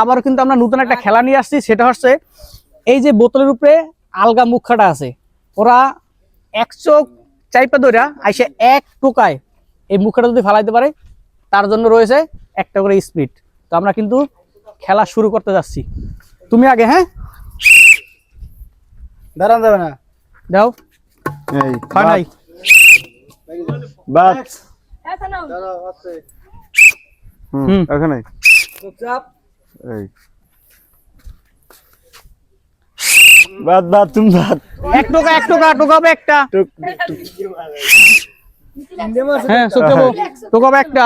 আবার কিন্তু আমরা নতুন একটা খেলা নিয়ে আসছি, সেটা হচ্ছে এই যে বোতলের উপরে আলগা মুখাটা আছে, ওরা এক চোখ চাইপা ধরা আইসে এক টোকায় এই মুখাটা যদি ফালাইতে পারে, তার জন্য রয়েছে একটা করে স্পিড। তো আমরা কিন্তু খেলা শুরু করতে যাচ্ছি। তুমি আগে হ্যাঁ? দাঁড়ান যাবে না দাও। এই হয় নাই। বাপ হুম। হুম। এখানে এই। বাদ বাদ তুমি বাদ। এক টোকা এক টোকা টোকাবে একটা হ্যাঁ চোখ টোকাবে একটা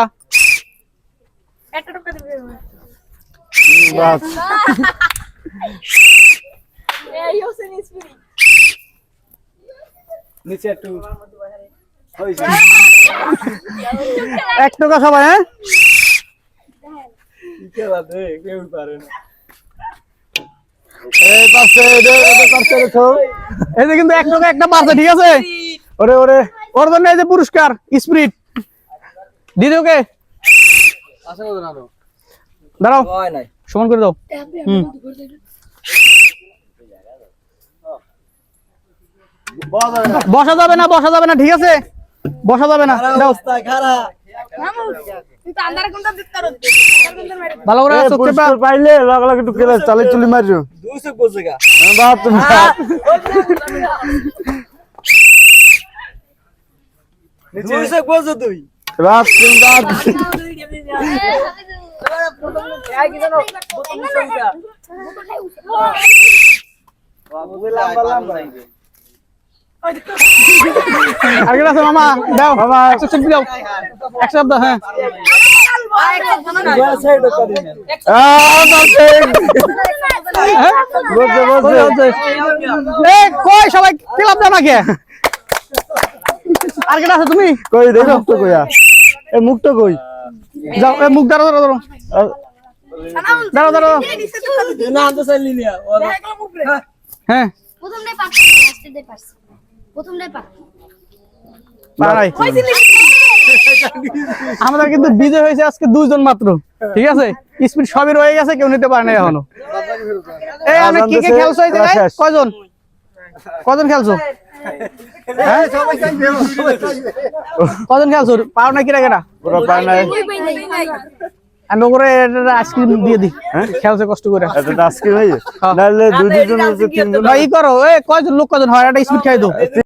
এক টোকা সবাই হ্যাঁ। এই কিন্তু এক টোকা একটা পারছে ঠিক আছে? ওরে ওরে। ওর জন্য এই যে পুরস্কার স্পিরিট দিদি ওকে। দাঁড়াও। সমান করে দাও। হুম। বসা যাবে না বসা যাবে না ঠিক আছে? বসা যাবে না ভালো করে চোখ পাইলে লাগ লাগ একটু কেলে চালে হ্যাঁ, বাপ তুমি বাপ। বাপ তুমি বাপ। আর কি আছে মামা দাও মামা একশো চেপে দাও একশো দাও হ্যাঁ আহ, পারছে। হ্যাঁ? বলছে বলছে এ কই সবাই ক্লাব দাও নাকি আর কেটা আছে তুমি কই রে মুক্ত কইয়া এ মুক্ত কই যাও এ মুখ দাঁড়াও দাঁড়াও দাঁড়াও আ- দাঁড়াও দাঁড়াও হ্যাঁ। প্রথমটাই পারছি লাস্টেরটাই পারছি। প্রথমটাই পারছি। পারাই আমাদের কিন্তু বিজয় হয়েছে আজকে দুইজন মাত্র ঠিক আছে? স্পিড সবই রয়ে গেছে কেউ নিতে পারে না এখনও। এই আমরা কি কি খেলছো এই জায়গায়। কয়জন? কজন খেলছো? হ্যাঁ? কজন খেলছো? পাও না কিরা কেটা পুরো নাই। আমি ওরে আইসক্রিম দিয়ে দিই। খেলছে কষ্ট করে। এটা আজকে ভাই হ্যাঁ। নাহলে দুই দুজন হচ্ছে তিনজন ভাই ই করো এ কয়জন লোক কজন হয়? একটা স্পিড খাই দাও।